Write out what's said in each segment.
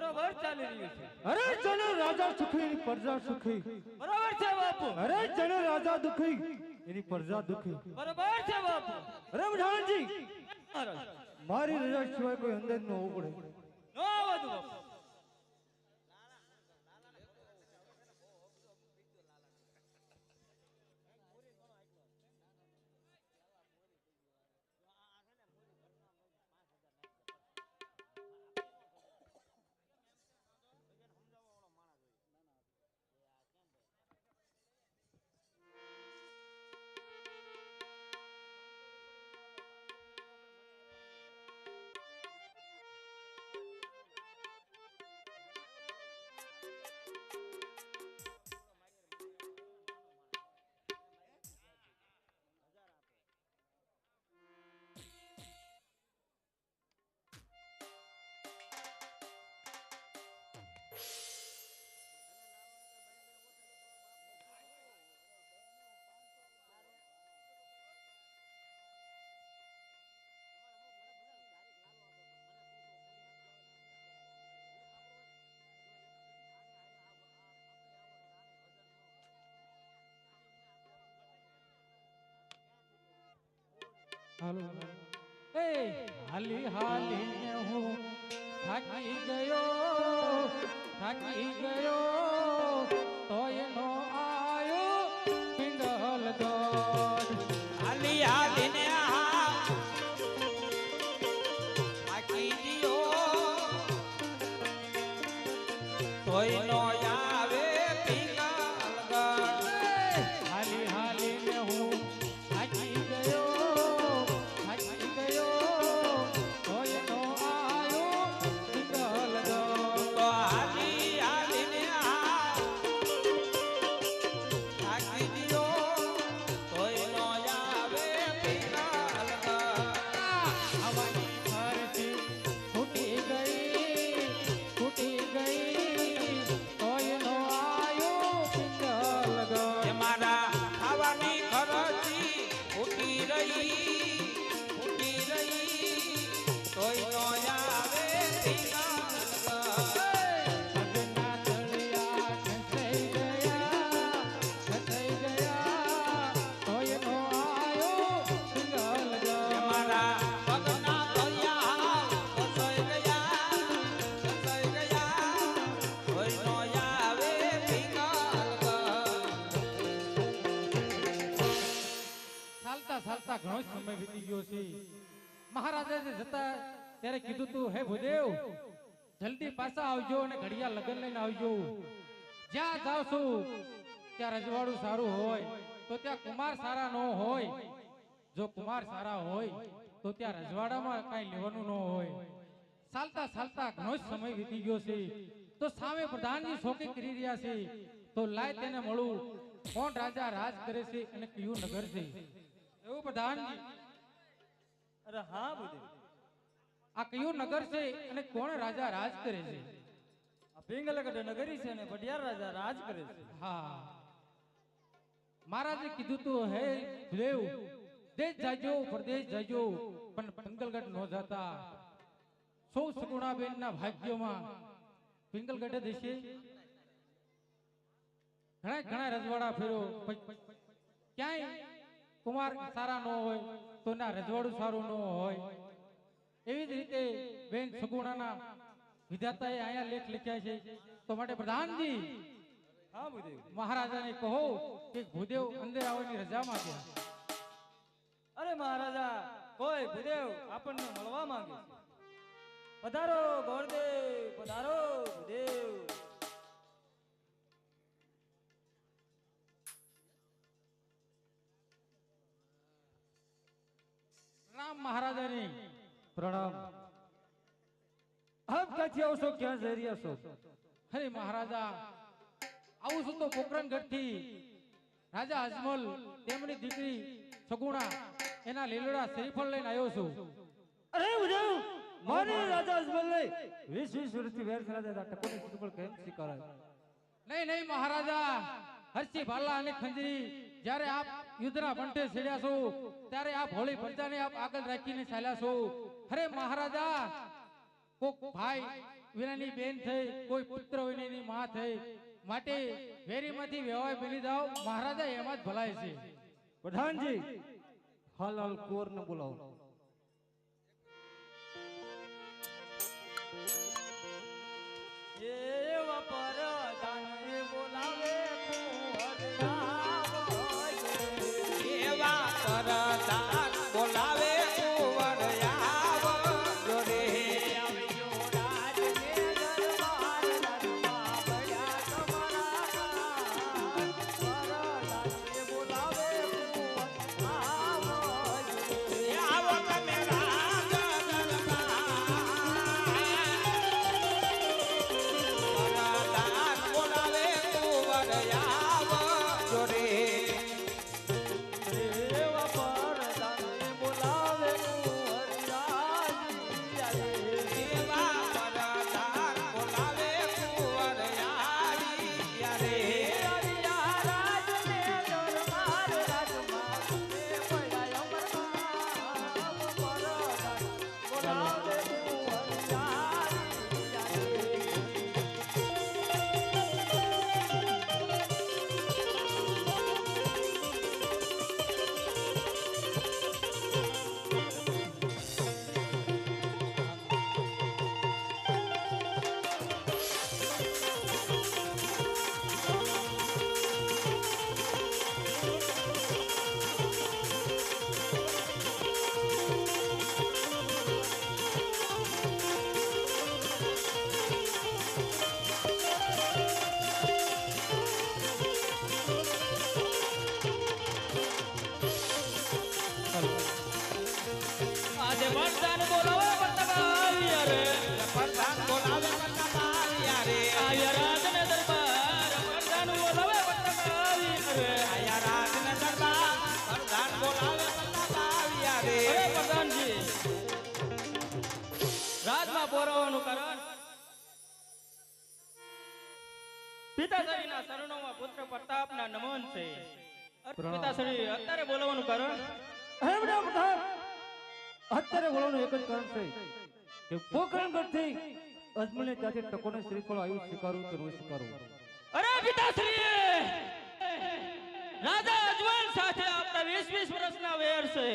બરોબર ચાલી રહ્યું છે. અરે ચલો રાજા સુખી પ્રજા સુખી. બરોબર છે બાપુ. અરે ચલો રાજા દુખી એની પ્રજા દુખી. બરોબર છે બાપુ. અરે વિધાનજી મારી રજા સિવાય કોઈ અંદર ન પડે ન આવતું બાપુ. હાલો. એ હાલી હાલીને હું થાકી ગયો થાકી ગયો. મહારાજા જતા ત્યારે કીધું તું, હે ભૂદેવ, જલ્દી પાછા આવજો અને ઘડિયા લગન લઈને આવજો. જ્યાં જાવ ત્યાં રજવાડું સારું હોય, તો ત્યાં કુમાર સારા ન હોય. જો કુમાર સારા હોય, તો ત્યાં રજવાડામાં કઈ લેવાનું ન હોય. ચાલતા ચાલતા ઘણો જ સમય વીતી ગયો છે. તો સામે પ્રધાનજી શોકી કરી રહ્યા છે. તો લાય તેને મળું. કોણ રાજા રાજ કરે છે અને કયું નગર છે? એવું પ્રધાનજી અરે હા બુદ્ધિ આ કયું નગર છે અને કોણ રાજા રાજ કરે છે? આ પિંગલગઢ નગરી છે અને ભડિયાર રાજા રાજ કરે છે. હા. મહારાજે કીધું તો હે દેવ દેશ જાજો પરદેશ જાજો પણ પિંગલગઢ નો જતા. સૌ સગુણાબેન ના ભાગ્યમાં પિંગલગઢ દેશે. ઘણા ઘણા રજવાડા ફેરો. ક્યાંય કુમાર સારા ન હોય. તો ના રજવાડું સારું ન હોય. એવી જ રીતે બેન સગુણાના વિધાતાએ અહીંયા લેખ લખ્યા છે. તો માટે પ્રધાનજી હા ભૂદેવ. મહારાજાને કહો કે ભૂદેવ અંદર આવવાની રજા માંગે અરે મહારાજા કોઈ ભૂદેવ આપણને મળવા માંગે પધારો ગોરદેવ પધારો. પ્રણામ. આપ ક્યાંથી આવશો ક્યાં જઈ રહ્યા છો? અરે મહારાજા આવું છું તો પોકરણગઢથી રાજા અજમલ તેમની દીકરી સગુણા એના લીલડા શ્રીફળ લઈને આવ્યો છું. અરે ઉજવ મારે રાજા અજમલ લઈ 20 20 વર્ષથી વેર રાજા ટકોની શ્રીફળ કેમ સ્વીકારાય નહીં નહીં મહારાજા. હરસી ભાલા અને ખંજરી જ્યારે આપ યુદ્ધના બંટે છેડ્યા છો ત્યારે આપ હોળી પ્રજાને આપ આગળ રાખીને ચાલ્યા છો. અરે મહારાજા કોક ભાઈ વિનાની બેન થઈ કોઈ પુત્ર વિનાની માં થઈ માટે વેરીમાંથી વ્યવહાર બની જાઓ. મહારાજા એમાં જ ભલાય છે. પ્રધાનજી હાલ હાલ ને બોલાવો. એ પરદાને પિતાશ્રી અત્યારે બોલાવાનું કારણ? અત્યારે બોલવાનું એક જ કારણ છે કે પોકરણગઢથી અજમલને ત્યાંથી ટકોને શ્રીફળ આવ્યું સ્વીકારવું કે ન સ્વીકારવું? અરે પિતાશ્રી રાજા અજમલ સાથે આપણા વીસ વીસ વર્ષના વેર છે.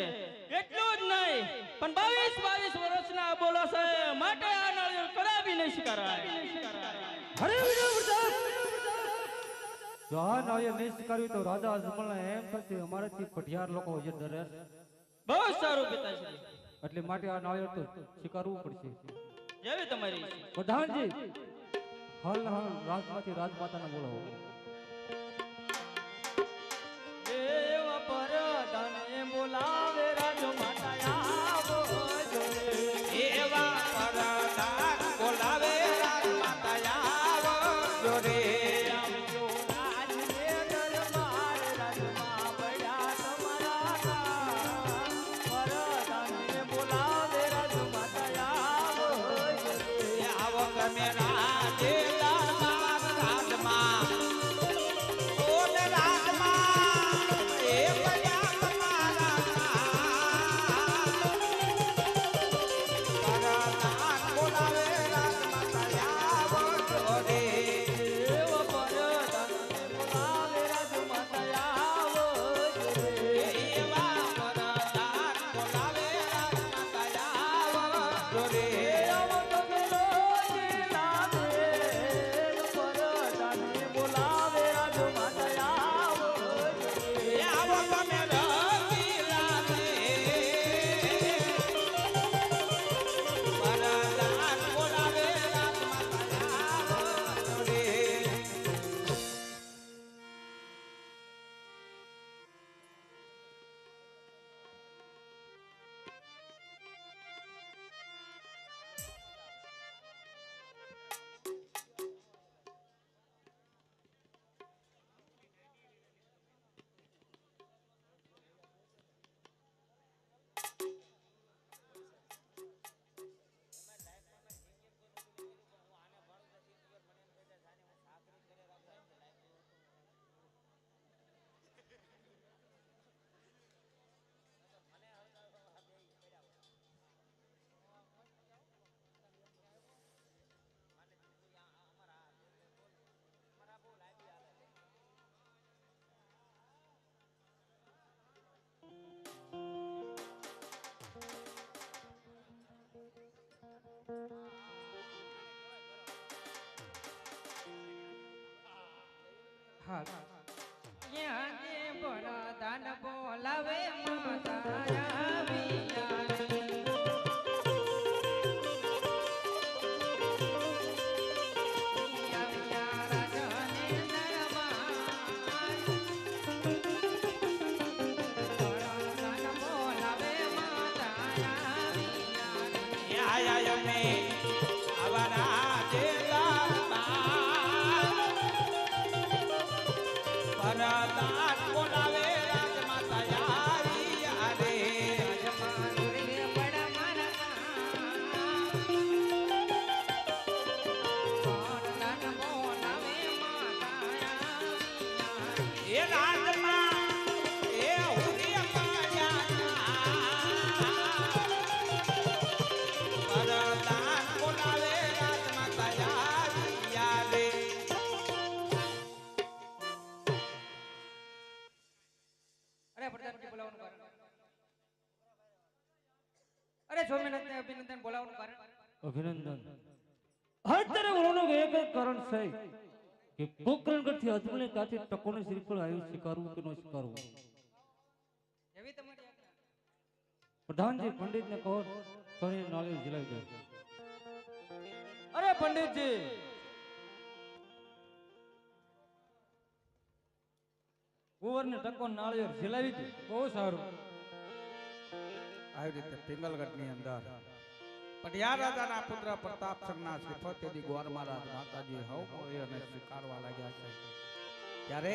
એટલું જ નહીં પણ બાવીસ બાવીસ વર્ષના બોલો છે. માટે આ નાળિયેર કરાવી નહીં સ્વીકારાય. જો આ નાળિયેર નહીં તો રાજા અજમલને એમ થશે અમારાથી પઢિયાર લોકો જે ડરે. બહુ સારું પિતાશ્રી એટલે માટે આ નાળિયેર તો સ્વીકારવું પડશે. જેવી તમારી પ્રધાનજી હલ હલ રાજમાંથી રાજમાતાને બોલાવો. દેવ પરદાને બોલાવે રાજો मेरा હા અભિનંદન. અત્યારે બોલવાનું એક કારણ છે કે પોકરણગઢથી અજમલે કાથી ટકોને શ્રીફળ આવ્યું સ્વીકારવું કે ન સ્વીકારવું એવી તમારી. પ્રધાનજી પંડિતને કહો સોની નાળિયેર ઝીલાવી દે. અરે પંડિતજી! કુંવરને ટકો નાળિયેર જલાવી હતી બહુ સારું. આવી રીતે પિંગલગઢની અંદર પટિયાર રાજાના પુત્ર પ્રતાપ સંઘના છે તેથી ગોર મહારાજ માતાજી હવ અને સ્વીકારવા લાગ્યા છે. ત્યારે